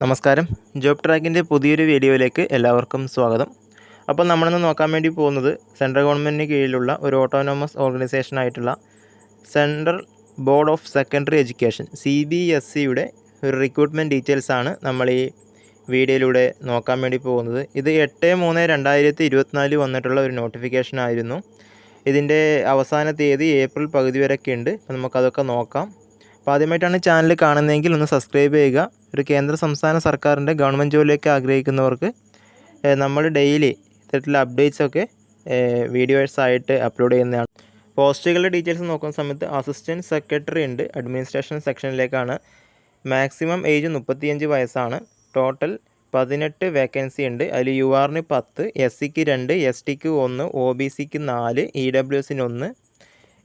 നമസ്കാരം. ജോബ് ട്രാക്കിന്റെ പുതിയൊരു വീഡിയോയിലേക്ക് എല്ലാവർക്കും സ്വാഗതം. അപ്പോൾ നമ്മളിന്ന് നോക്കാൻ വേണ്ടി പോകുന്നത് സെൻട്രൽ ഗവൺമെന്റിന് കീഴിലുള്ള ഒരു ഓട്ടോണോമസ് ഓർഗനൈസേഷൻ ആയിട്ടുള്ള central board of secondary education C B S സിയുടെ ഒരു റിക്രൂട്ട്മെന്റ് ഡീറ്റെയിൽസ് ആണ് നമ്മൾ ഈ വീഡിയോയിലൂടെ നോക്കാൻ വേണ്ടി പോകുന്നത്. ഇത് എട്ട് മൂന്ന് രണ്ടായിരത്തി ഇരുപത്തിനാലിൽ വന്നിട്ടുള്ള ഒരു നോട്ടിഫിക്കേഷൻ ആയിരുന്നു. ഇതിന്റെ അവസാന തീയതി ഏപ്രിൽ പകുതി വരെയൊക്കെ ഉണ്ട്. അപ്പോൾ നമുക്കതൊക്കെ നോക്കാം. അപ്പോൾ ആദ്യമായിട്ടാണ് ചാനൽ കാണുന്നതെങ്കിൽ ഒന്ന് സബ്സ്ക്രൈബ് ചെയ്യുക. ഒരു കേന്ദ്ര സംസ്ഥാന സർക്കാരിന്റെ ഗവൺമെന്റ് ജോലിയൊക്കെ ആഗ്രഹിക്കുന്നവർക്ക് നമ്മൾ ഡെയിലി ഇത്തരത്തിലുള്ള അപ്ഡേറ്റ്സൊക്കെ വീഡിയോസ് ആയിട്ട് അപ്ലോഡ് ചെയ്യുന്നതാണ്. പോസ്റ്റുകളുടെ ഡീറ്റെയിൽസ് നോക്കുന്ന സമയത്ത് അസിസ്റ്റന്റ് സെക്രട്ടറി ഉണ്ട്. അഡ്മിനിസ്ട്രേഷൻ സെക്ഷനിലേക്കാണ് മാക്സിമം ഏജ് മുപ്പത്തിയഞ്ച് വയസ്സാണ്. ടോട്ടൽ പതിനെട്ട് വേക്കൻസി ഉണ്ട്. അതിൽ യു ആറിന് പത്ത് എസ് സിക്ക് രണ്ട് എസ് ടിക്ക് ഒന്ന് ഒ ബി സിക്ക് നാല് ഇ ഡബ്ല്യു എസിന് ഒന്ന്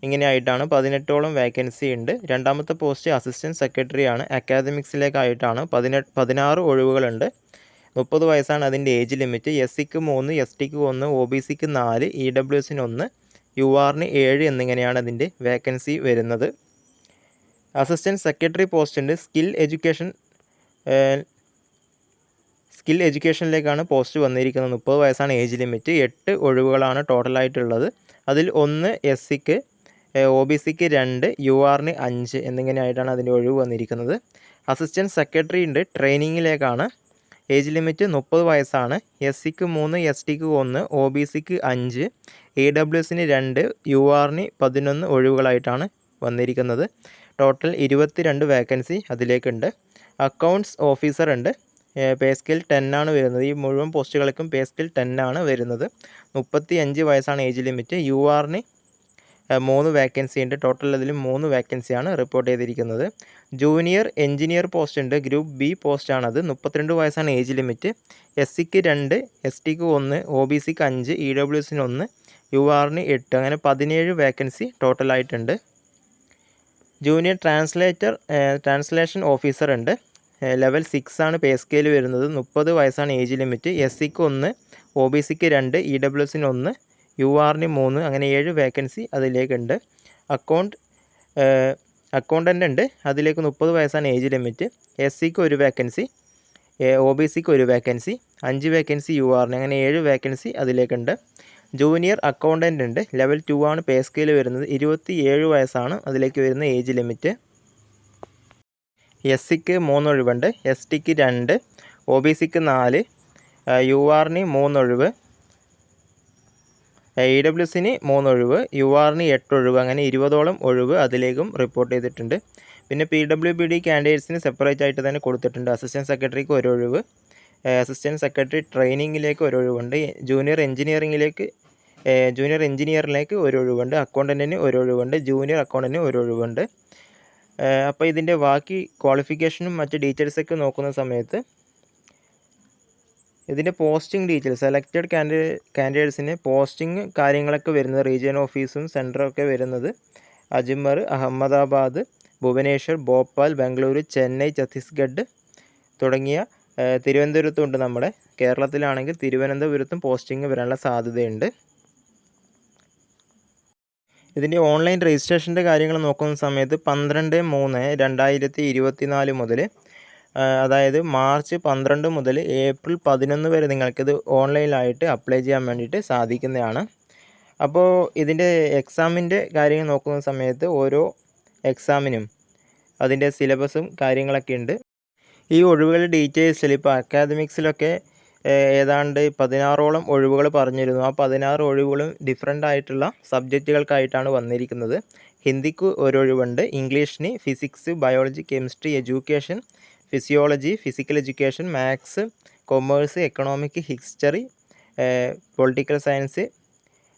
ഇങ്ങനെയായിട്ടാണ് പതിനെട്ടോളം വേക്കൻസി ഉണ്ട്. രണ്ടാമത്തെ പോസ്റ്റ് അസിസ്റ്റന്റ് സെക്രട്ടറി ആണ്. അക്കാദമിക്സിലേക്കായിട്ടാണ് പതിനെട്ട് പതിനാറ് ഒഴിവുകളുണ്ട്. മുപ്പത് വയസ്സാണ് അതിന്റെ ഏജ് ലിമിറ്റ് എസ് സിക്ക് മൂന്ന് എസ് ടിക്ക് ഒന്ന് ഒ ബി സിക്ക് നാല് ഇ ഡബ്ല്യു എസിന് ഒന്ന് യു ആറിന് ഏഴ് എന്നിങ്ങനെയാണ് അതിന്റെ വേക്കൻസി വരുന്നത്. അസിസ്റ്റന്റ് സെക്രട്ടറി പോസ്റ്റ് ഉണ്ട്. സ്കിൽ എഡ്യൂക്കേഷൻ സ്കിൽ എഡ്യൂക്കേഷനിലേക്കാണ് പോസ്റ്റ് വന്നിരിക്കുന്നത്. മുപ്പത് വയസ്സാണ് ഏജ് ലിമിറ്റ് എട്ട് ഒഴിവുകളാണ് ടോട്ടലായിട്ടുള്ളത് അതിൽ ഒന്ന് എസ് സിക്ക് ഒ ബി സിക്ക് രണ്ട് യു ആറിന് അഞ്ച് എന്നിങ്ങനെയായിട്ടാണ് അതിന്റെ ഒഴിവ് വന്നിരിക്കുന്നത്. അസിസ്റ്റന്റ് സെക്രട്ടറി ഉണ്ട് ട്രെയിനിങ്ങിലേക്കാണ്. ഏജ് ലിമിറ്റ് മുപ്പത് വയസ്സാണ്. എസ് സിക്ക് മൂന്ന് എസ് ടിക്ക് ഒന്ന് ഒ ബി സിക്ക് അഞ്ച് എ ഡബ്ല്യു എസിന് രണ്ട് യു ആറിന് പതിനൊന്ന് ഒഴിവുകളായിട്ടാണ് വന്നിരിക്കുന്നത്. ടോട്ടൽ ഇരുപത്തി രണ്ട് വേക്കൻസി അതിലേക്കുണ്ട്. അക്കൗണ്ട്സ് ഓഫീസർ ഉണ്ട് പേ സ്കെയിൽ ടെൻ ആണ് വരുന്നത്. ഈ മുഴുവൻ പോസ്റ്റുകൾക്കും പേ സ്കെയിൽ ടെൻ ആണ് വരുന്നത്. മുപ്പത്തി അഞ്ച് വയസ്സാണ് ഏജ് ലിമിറ്റ്. യു ആറിന് മൂന്ന് വേക്കൻസി ഉണ്ട്. ടോട്ടൽ അതിൽ മൂന്ന് വേക്കൻസിയാണ് റിപ്പോർട്ട് ചെയ്തിരിക്കുന്നത്. ജൂനിയർ എഞ്ചിനീയർ പോസ്റ്റ് ഉണ്ട്. ഗ്രൂപ്പ് ബി പോസ്റ്റ് പോസ്റ്റാണത് മുപ്പത്തിരണ്ട് വയസ്സാണ് ഏജ് ലിമിറ്റ് എസ് സിക്ക് രണ്ട് എസ് ടിക്ക് ഒന്ന് ഒ ബി സിക്ക് അഞ്ച് ഇ ഡബ്ല്യു എസിന് ഒന്ന് യു ആറിന് എട്ട്. അങ്ങനെ പതിനേഴ് വേക്കൻസി ടോട്ടലായിട്ടുണ്ട് ജൂനിയർ ട്രാൻസ്ലേറ്റർ ട്രാൻസ്ലേഷൻ ഓഫീസർ ഉണ്ട്. ലെവൽ സിക്സ് ആണ് പേ സ്കെയിൽ വരുന്നത്. മുപ്പത് വയസ്സാണ് ഏജ് ലിമിറ്റ് എസ് സിക്ക് ഒന്ന് ഒ ബി സിക്ക് രണ്ട് ഇ ഡബ്ല്യു എസിന് ഒന്ന് യു ആറിന് മൂന്ന് അങ്ങനെ ഏഴ് വേക്കൻസി അതിലേക്കുണ്ട്. അക്കൗണ്ട് അക്കൗണ്ടന്റ് ഉണ്ട്. അതിലേക്ക് മുപ്പത് വയസ്സാണ് ഏജ് ലിമിറ്റ് എസ് സിക്ക് ഒരു വേക്കൻസി ഒ ബി സിക്ക് ഒരു വേക്കൻസി അഞ്ച് വേക്കൻസി യു ആറിന് അങ്ങനെ ഏഴ് വേക്കൻസി അതിലേക്കുണ്ട്. ജൂനിയർ അക്കൗണ്ടന്റ് ഉണ്ട്. ലെവൽ ടു ആണ് പേ സ്കെയിൽ വരുന്നത്. ഇരുപത്തി ഏഴ് വയസ്സാണ് അതിലേക്ക് വരുന്ന ഏജ് ലിമിറ്റ് എസ് സിക്ക് മൂന്നൊഴിവുണ്ട് എസ് ടിക്ക് രണ്ട് ഒ ബി സിക്ക് നാല് യു ആറിന് മൂന്നൊഴിവ് ഇ ഡബ്ല്യു എസിന് മൂന്നൊഴിവ് യു ആറിന് എട്ടൊഴിവ് അങ്ങനെ ഇരുപതോളം ഒഴിവ് അതിലേക്കും റിപ്പോർട്ട് ചെയ്തിട്ടുണ്ട്. പിന്നെ പി ഡബ്ല്യു ബി ഡി കാൻഡിഡേറ്റ്സിന് സെപ്പറേറ്റ് ആയിട്ട് തന്നെ കൊടുത്തിട്ടുണ്ട്. അസിസ്റ്റന്റ് സെക്രട്ടറിക്ക് ഒരു ഒഴിവ് അസിസ്റ്റന്റ് സെക്രട്ടറി ട്രെയിനിങ്ങിലേക്ക് ഒരു ഒഴിവുണ്ട് ജൂനിയർ എഞ്ചിനീയറിങ്ങിലേക്ക് ജൂനിയർ എഞ്ചിനീയറിലേക്ക് ഒരു ഒഴിവുണ്ട് അക്കൗണ്ടന്റിന് ഒരു ഒഴിവുണ്ട് ജൂനിയർ അക്കൗണ്ടന്റിന് ഒരു ഒഴിവുണ്ട് അപ്പോൾ ഇതിന്റെ ബാക്കി ക്വാളിഫിക്കേഷനും മറ്റ് ഡീറ്റെയിൽസൊക്കെ നോക്കുന്ന സമയത്ത് ഇതിന്റെ പോസ്റ്റിംഗ് ഡീറ്റെയിൽസ് സെലക്റ്റഡ് കാൻഡി കാൻഡിഡേറ്റ്സിന് പോസ്റ്റിംഗ് കാര്യങ്ങളൊക്കെ വരുന്നത് റീജിയൻ ഓഫീസും സെന്ററൊക്കെ വരുന്നത് അജ്മർ അഹമ്മദാബാദ് ഭുവനേശ്വർ ഭോപ്പാൽ ബംഗളൂരു ചെന്നൈ ഛത്തീസ്ഗഡ് തുടങ്ങിയ തിരുവനന്തപുരത്തുണ്ട് നമ്മുടെ. കേരളത്തിലാണെങ്കിൽ തിരുവനന്തപുരത്തും പോസ്റ്റിംഗ് വരാനുള്ള സാധ്യതയുണ്ട്. ഇതിന്റെ ഓൺലൈൻ രജിസ്ട്രേഷന്റെ കാര്യങ്ങൾ നോക്കുന്ന സമയത്ത് പന്ത്രണ്ട് മൂന്ന് രണ്ടായിരത്തി ഇരുപത്തി നാല് മുതൽ അതായത് മാർച്ച് പന്ത്രണ്ട് മുതൽ ഏപ്രിൽ പതിനൊന്ന് വരെ നിങ്ങൾക്കിത് ഓൺലൈനിലായിട്ട് അപ്ലൈ ചെയ്യാൻ വേണ്ടിയിട്ട് സാധിക്കുന്നതാണ്. അപ്പോൾ ഇതിന്റെ എക്സാമിന്റെ കാര്യങ്ങൾ നോക്കുന്ന സമയത്ത് ഓരോ എക്സാമിനും അതിന്റെ സിലബസും കാര്യങ്ങളൊക്കെ ഉണ്ട്. ഈ ഒഴിവുകളുടെ ഡീറ്റെയിൽസിൽ ഇപ്പോൾ അക്കാദമിക്സിലൊക്കെ ഏതാണ്ട് പതിനാറോളം ഒഴിവുകൾ പറഞ്ഞിരുന്നു. ആ പതിനാറ് ഒഴിവുകളും ഡിഫറെന്റ് ആയിട്ടുള്ള സബ്ജക്റ്റുകൾക്കായിട്ടാണ് വന്നിരിക്കുന്നത്. ഹിന്ദിക്ക് ഒരു ഒഴിവുണ്ട് ഇംഗ്ലീഷിന് physics biology chemistry education physiology physical education maths commerce economic history political science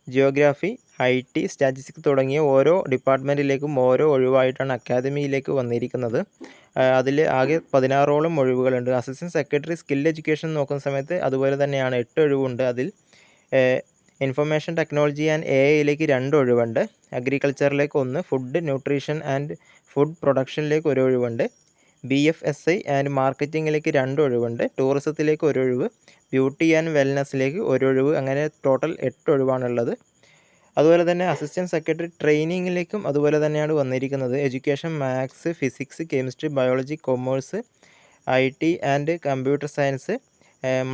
geography I T statistics തുടങ്ങിയ ഓരോ ഡിപ്പാർട്ട്മെന്റിലേക്കും ഓരോ ഒഴിവായിട്ടാണ് അക്കാദമിയിലേക്ക് വന്നിരിക്കുന്നത്. അതിൽ ആകെ പതിനാറോളം ഒഴിവുകളുണ്ട്. അസിസ്റ്റന്റ് സെക്രട്ടറി സ്കിൽ എഡ്യൂക്കേഷൻ നോക്കുന്ന സമയത്ത് അതുപോലെ തന്നെയാണ് എട്ട് ഒഴിവുണ്ട് അതിൽ. ഇൻഫർമേഷൻ ടെക്നോളജി ആൻഡ് എ ഐയിലേക്ക് രണ്ട് ഒഴിവുണ്ട്. അഗ്രികൾച്ചറിലേക്ക് ഒന്ന് ഫുഡ് ന്യൂട്രീഷൻ ആൻഡ് ഫുഡ് പ്രൊഡക്ഷനിലേക്ക് ഒരു ഒഴിവുണ്ട്. B F S I and മാർക്കറ്റിങ്ങിലേക്ക് രണ്ട് ഒഴിവുണ്ട്. ടൂറിസത്തിലേക്ക് ഒരു ഒഴിവ് ബ്യൂട്ടി ആൻഡ് വെൽനസ്സിലേക്ക് ഒരു ഒഴിവ് അങ്ങനെ ടോട്ടൽ എട്ട് ഒഴിവാണുള്ളത്. അതുപോലെ തന്നെ അസിസ്റ്റന്റ് സെക്രട്ടറി ട്രെയിനിങ്ങിലേക്കും അതുപോലെ തന്നെയാണ് വന്നിരിക്കുന്നത്. Education maths physics chemistry biology commerce I T and computer science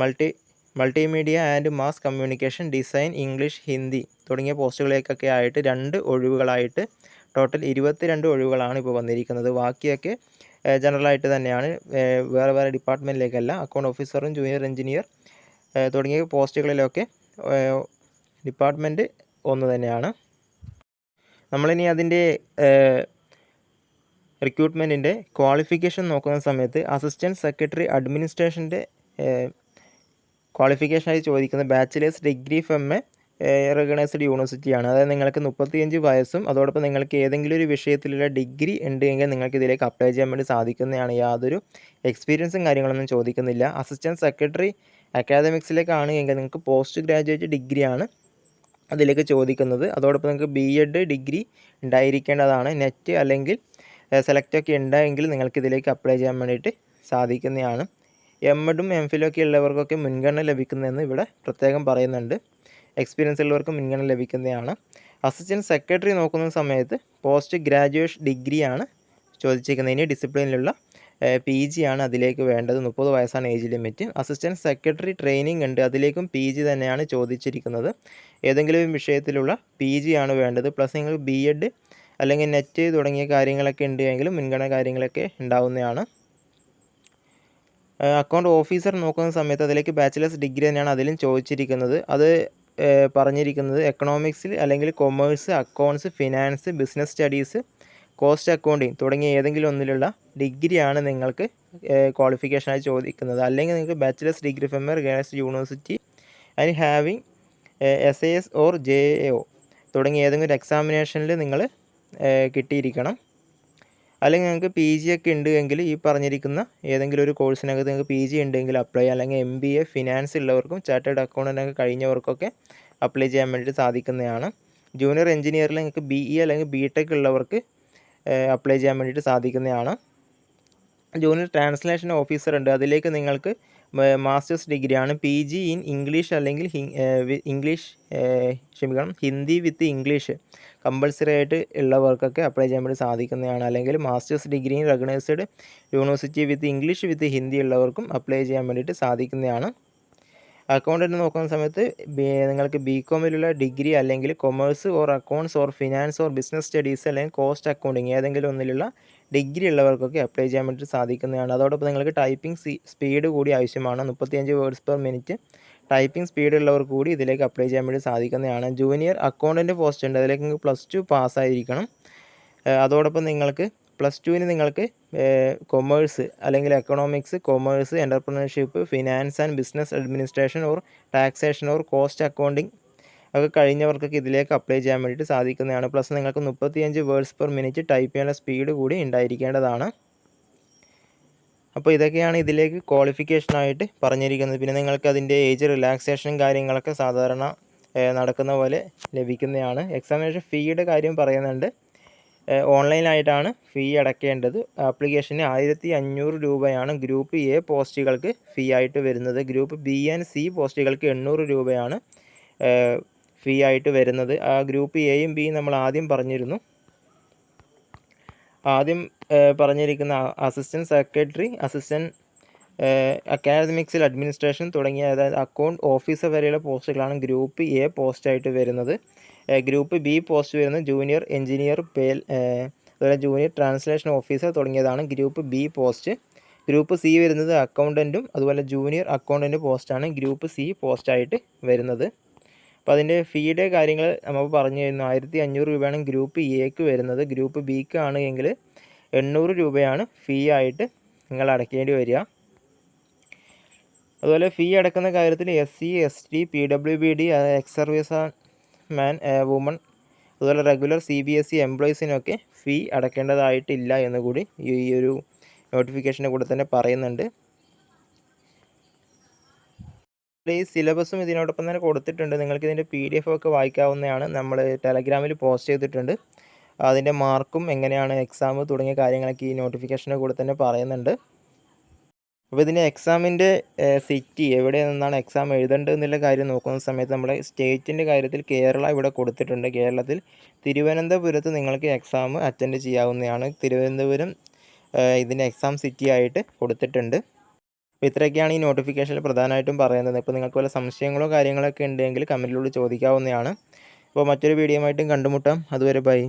multi multimedia and mass communication design English Hindi തുടങ്ങിയ പോസ്റ്റുകളേക്കൊക്കെ ആയിട്ട് രണ്ട് ഒഴിവുകളായിട്ട് ടോട്ടൽ ഇരുപത്തിരണ്ട് ഒഴിവുകളാണ് ഇപ്പോൾ വന്നിരിക്കുന്നത്. ബാക്കിയൊക്കെ ജനറലായിട്ട് തന്നെയാണ്. വേറെ വേറെ ഡിപ്പാർട്ട്മെന്റിലേക്കല്ല അക്കൗണ്ട് ഓഫീസറും ജൂനിയർ എഞ്ചിനീയർ തുടങ്ങിയ പോസ്റ്റുകളിലൊക്കെ ഡിപ്പാർട്ട്മെന്റ് ഒന്ന് തന്നെയാണ്. നമ്മളിനി അതിന്റെ റിക്രൂട്ട്മെന്റിന്റെ ക്വാളിഫിക്കേഷൻ നോക്കുന്ന സമയത്ത് അസിസ്റ്റന്റ് സെക്രട്ടറി അഡ്മിനിസ്ട്രേഷന്റെ ക്വാളിഫിക്കേഷനായി ചോദിക്കുന്ന bachelors degree from a recognised യൂണിവേഴ്സിറ്റിയാണ് അതായത് നിങ്ങൾക്ക് മുപ്പത്തിയഞ്ച് വയസ്സും അതോടൊപ്പം നിങ്ങൾക്ക് ഏതെങ്കിലും ഒരു വിഷയത്തിലുള്ള ഡിഗ്രി ഉണ്ടെങ്കിൽ നിങ്ങൾക്ക് ഇതിലേക്ക് അപ്ലൈ ചെയ്യാൻ വേണ്ടി സാധിക്കുന്നതാണ് യാതൊരു എക്സ്പീരിയൻസും കാര്യങ്ങളൊന്നും ചോദിക്കുന്നില്ല. അസിസ്റ്റന്റ് സെക്രട്ടറി അക്കാദമിക്സിലേക്കാണ് എങ്കിൽ നിങ്ങൾക്ക് പോസ്റ്റ് ഗ്രാജുവേറ്റ് ഡിഗ്രിയാണ് അതിലേക്ക് ചോദിക്കുന്നത്. അതോടൊപ്പം നിങ്ങൾക്ക് ബി എഡ് ഡിഗ്രി ഉണ്ടായിരിക്കേണ്ടതാണ്. നെറ്റ് അല്ലെങ്കിൽ സെലക്ട് ഒക്കെ ഉണ്ടെങ്കിൽ നിങ്ങൾക്ക് ഇതിലേക്ക് അപ്ലൈ ചെയ്യാൻ വേണ്ടിയിട്ട് സാധിക്കുന്നതാണ്. എം എഡും എം ഫിലും ഒക്കെ ഉള്ളവർക്കൊക്കെ മുൻഗണന ലഭിക്കുന്നതെന്ന് ഇവിടെ പ്രത്യേകം പറയുന്നുണ്ട്. എക്സ്പീരിയൻസ് ഉള്ളവർക്കും മുൻഗണന ലഭിക്കുന്നതാണ്. അസിസ്റ്റന്റ് സെക്രട്ടറി നോക്കുന്ന സമയത്ത് പോസ്റ്റ് ഗ്രാജുവേഷൻ ഡിഗ്രിയാണ് ചോദിച്ചിരിക്കുന്നത്. ഇനി ഡിസിപ്ലിനിലുള്ള പി ജി ആണ് അതിലേക്ക് വേണ്ടത്. മുപ്പത് വയസ്സാണ് age limit assistant secretary training ഉണ്ട്. അതിലേക്കും പി ജി തന്നെയാണ് ചോദിച്ചിരിക്കുന്നത്. ഏതെങ്കിലും വിഷയത്തിലുള്ള പി ജി ആണ് വേണ്ടത്. പ്ലസ് നിങ്ങൾ ബി എഡ് അല്ലെങ്കിൽ നെറ്റ് തുടങ്ങിയ കാര്യങ്ങളൊക്കെ ഉണ്ട് എങ്കിലും മുൻഗണന കാര്യങ്ങളൊക്കെ ഉണ്ടാവുന്നതാണ്. അക്കൗണ്ട് ഓഫീസർ നോക്കുന്ന സമയത്ത് അതിലേക്ക് ബാച്ചിലേഴ്സ് ഡിഗ്രി തന്നെയാണ് അതിലും ചോദിച്ചിരിക്കുന്നത്. അത് പറഞ്ഞിരിക്കുന്നത് എക്കണോമിക്സിൽ അല്ലെങ്കിൽ commerce accounts finance business studies cost accounting തുടങ്ങിയ ഏതെങ്കിലും ഒന്നിലുള്ള ഡിഗ്രിയാണ് നിങ്ങൾക്ക് ക്വാളിഫിക്കേഷനായി ചോദിക്കുന്നത്. അല്ലെങ്കിൽ നിങ്ങൾക്ക് bachelors degree from girls university and having S A S or J A O തുടങ്ങിയ ഏതെങ്കിലും ഒരു എക്സാമിനേഷനിൽ നിങ്ങൾ കിട്ടിയിരിക്കണം. അല്ലെങ്കിൽ നിങ്ങൾക്ക് പി ജി ഒക്കെ ഉണ്ടെങ്കിൽ ഈ പറഞ്ഞിരിക്കുന്ന ഏതെങ്കിലും ഒരു കോഴ്സിനകത്ത് നിങ്ങൾക്ക് പി ജി ഉണ്ടെങ്കിൽ അപ്ലൈ ചെയ്യാം. അല്ലെങ്കിൽ എം ബി എ ഫിനാൻസ് ഉള്ളവർക്കും ചാർട്ടേഡ് അക്കൗണ്ടന്റ് കഴിഞ്ഞവർക്കൊക്കെ അപ്ലൈ ചെയ്യാൻ വേണ്ടിയിട്ട് സാധിക്കുന്നതാണ്. ജൂനിയർ എഞ്ചിനീയറിൽ നിങ്ങൾക്ക് ബി ഇ അല്ലെങ്കിൽ ബി ടെക് ഉള്ളവർക്ക് അപ്ലൈ ചെയ്യാൻ വേണ്ടിയിട്ട് സാധിക്കുന്നതാണ്. ജൂനിയർ ട്രാൻസ്ലേഷൻ ഓഫീസർ ഉണ്ട്. അതിലേക്ക് നിങ്ങൾക്ക് മാസ്റ്റേഴ്സ് ഡിഗ്രിയാണ്. പി ജി ഇൻ ഇംഗ്ലീഷ് അല്ലെങ്കിൽ ഇംഗ്ലീഷ് ക്ഷമിക്കണം ഹിന്ദി വിത്ത് ഇംഗ്ലീഷ് കമ്പൾസറി ആയിട്ട് ഉള്ളവർക്കൊക്കെ അപ്ലൈ ചെയ്യാൻ വേണ്ടി സാധിക്കുന്നതാണ്. അല്ലെങ്കിൽ masters degree in recognised university with English with Hindi ഉള്ളവർക്കും അപ്ലൈ ചെയ്യാൻ വേണ്ടിയിട്ട് സാധിക്കുന്നതാണ്. അക്കൗണ്ടന്റ് നോക്കുന്ന സമയത്ത് നിങ്ങൾക്ക് ബി കോമിലുള്ള ഡിഗ്രി അല്ലെങ്കിൽ commerce or accounts or finance or business studies അല്ലെങ്കിൽ കോസ്റ്റ് അക്കൗണ്ടിങ് ഏതെങ്കിലും ഒന്നിലുള്ള ഡിഗ്രി ഉള്ളവർക്കൊക്കെ അപ്ലൈ ചെയ്യാൻ വേണ്ടി സാധിക്കുന്നതാണ്. അതോടൊപ്പം നിങ്ങൾക്ക് ടൈപ്പിംഗ് സ്പീഡ് കൂടി ആവശ്യമാണ്. മുപ്പത്തിയഞ്ച് words per minute typing speed ഉള്ളവർക്ക് കൂടി ഇതിലേക്ക് അപ്ലൈ ചെയ്യാൻ വേണ്ടി സാധിക്കുന്നതാണ്. ജൂനിയർ അക്കൗണ്ടന്റ് പോസ്റ്റ് ഉണ്ട്. അതിലേക്ക് നിങ്ങൾക്ക് പ്ലസ് ടു പാസ്സായിരിക്കണം അതോടൊപ്പം നിങ്ങൾക്ക് പ്ലസ് ടുവിന് നിങ്ങൾക്ക് കൊമേഴ്സ് അല്ലെങ്കിൽ economics commerce entrepreneurship finance and business administration or taxation or cost accounting ഒക്കെ കഴിഞ്ഞവർക്കൊക്കെ ഇതിലേക്ക് അപ്ലൈ ചെയ്യാൻ വേണ്ടിയിട്ട് സാധിക്കുന്നതാണ്. പ്ലസ് നിങ്ങൾക്ക് മുപ്പത്തിയഞ്ച് വേർഡ്സ് പെർ മിനിറ്റ് ടൈപ്പ് ചെയ്യാനുള്ള സ്പീഡ് കൂടി ഉണ്ടായിരിക്കേണ്ടതാണ്. അപ്പോൾ ഇതൊക്കെയാണ് ഇതിലേക്ക് ക്വാളിഫിക്കേഷനായിട്ട് പറഞ്ഞിരിക്കുന്നത്. പിന്നെ നിങ്ങൾക്ക് അതിന്റെ ഏജ് റിലാക്സേഷനും കാര്യങ്ങളൊക്കെ സാധാരണ നടക്കുന്ന പോലെ ലഭിക്കുന്നതാണ്. എക്സാമിനേഷൻ ഫീയുടെ കാര്യം പറയുന്നുണ്ട്. ഓൺലൈനായിട്ടാണ് ഫീ അടയ്ക്കേണ്ടത് ആപ്ലിക്കേഷന് ആയിരത്തി അഞ്ഞൂറ് രൂപയാണ് ഗ്രൂപ്പ് എ പോസ്റ്റുകൾക്ക് ഫീ ആയിട്ട് വരുന്നത്. ഗ്രൂപ്പ് ബി ആൻഡ് സി പോസ്റ്റുകൾക്ക് എണ്ണൂറ് രൂപയാണ് ഫീ ആയിട്ട് വരുന്നത്. ആ ഗ്രൂപ്പ് എയും ബിയും നമ്മൾ ആദ്യം പറഞ്ഞിരുന്നു. ആദ്യം പറഞ്ഞിരിക്കുന്ന അസിസ്റ്റന്റ് സെക്രട്ടറി അസിസ്റ്റന്റ് അക്കാദമിക്സിൽ അഡ്മിനിസ്ട്രേഷൻ തുടങ്ങിയ അതായത് അക്കൗണ്ട് ഓഫീസർ വരെയുള്ള പോസ്റ്റുകളാണ് ഗ്രൂപ്പ് എ പോസ്റ്റായിട്ട് വരുന്നത്. ഗ്രൂപ്പ് ബി പോസ്റ്റ് വരുന്നത് ജൂനിയർ എഞ്ചിനീയർ പേൽ അതുപോലെ ജൂനിയർ ട്രാൻസ്ലേഷൻ ഓഫീസർ തുടങ്ങിയതാണ് group B post. Group C വരുന്നത് അക്കൗണ്ടന്റും അതുപോലെ ജൂനിയർ അക്കൗണ്ടന്റ് പോസ്റ്റാണ് ഗ്രൂപ്പ് സി പോസ്റ്റായിട്ട് വരുന്നത്. അപ്പോൾ അതിന്റെ ഫീയുടെ കാര്യങ്ങൾ നമ്മൾ പറഞ്ഞു തരുന്നു. ആയിരത്തി അഞ്ഞൂറ് രൂപയാണ് ഗ്രൂപ്പ് എക്ക് വരുന്നത്. ഗ്രൂപ്പ് ബിക്ക് ആണ് എങ്കിൽ എണ്ണൂറ് രൂപയാണ് ഫീ ആയിട്ട് നിങ്ങൾ അടയ്ക്കേണ്ടി വരിക. അതുപോലെ ഫീ അടക്കുന്ന കാര്യത്തിൽ S C S T P W B D ex service man woman അതുപോലെ regular C B S E എംപ്ലോയീസിനൊക്കെ fee അടയ്ക്കേണ്ടതായിട്ടില്ല എന്ന് കൂടി ഈ ഒരു നോട്ടിഫിക്കേഷന്റെ കൂടെ തന്നെ പറയുന്നുണ്ട്. ഈ സിലബസും ഇതിനോടൊപ്പം തന്നെ കൊടുത്തിട്ടുണ്ട്. നിങ്ങൾക്ക് ഇതിന്റെ പി ഡി എഫ് ഒക്കെ വായിക്കാവുന്നതാണ്. നമ്മൾ ടെലഗ്രാമിൽ പോസ്റ്റ് ചെയ്തിട്ടുണ്ട്. അതിന്റെ മാർക്കും എങ്ങനെയാണ് എക്സാം തുടങ്ങിയ കാര്യങ്ങളൊക്കെ ഈ നോട്ടിഫിക്കേഷന്റെ കൂടെ തന്നെ പറയുന്നുണ്ട്. അപ്പോൾ ഇതിന് എക്സാമിന്റെ സിറ്റി എവിടെ നിന്നാണ് എക്സാം എന്നുള്ള കാര്യം നോക്കുന്ന സമയത്ത് നമ്മുടെ സ്റ്റേറ്റിന്റെ കാര്യത്തിൽ കേരള ഇവിടെ കൊടുത്തിട്ടുണ്ട്. കേരളത്തിൽ തിരുവനന്തപുരത്ത് നിങ്ങൾക്ക് എക്സാം അറ്റൻഡ് ചെയ്യാവുന്നതാണ്. തിരുവനന്തപുരം ഇതിന് എക്സാം സിറ്റി ആയിട്ട് കൊടുത്തിട്ടുണ്ട്. അപ്പോൾ ഇത്രയൊക്കെയാണ് ഈ നോട്ടിഫിക്കേഷനിൽ പ്രധാനമായിട്ടും പറയുന്നത്. ഇപ്പോൾ നിങ്ങൾക്ക് വല്ല സംശയങ്ങളോ കാര്യങ്ങളൊക്കെ ഉണ്ടെങ്കിൽ കമന്റിലൂടെ ചോദിക്കാവുന്നതാണ്. അപ്പോൾ മറ്റൊരു വീഡിയോ ആയിട്ടും കണ്ടുമുട്ടാം. അതുവരെ ബൈ.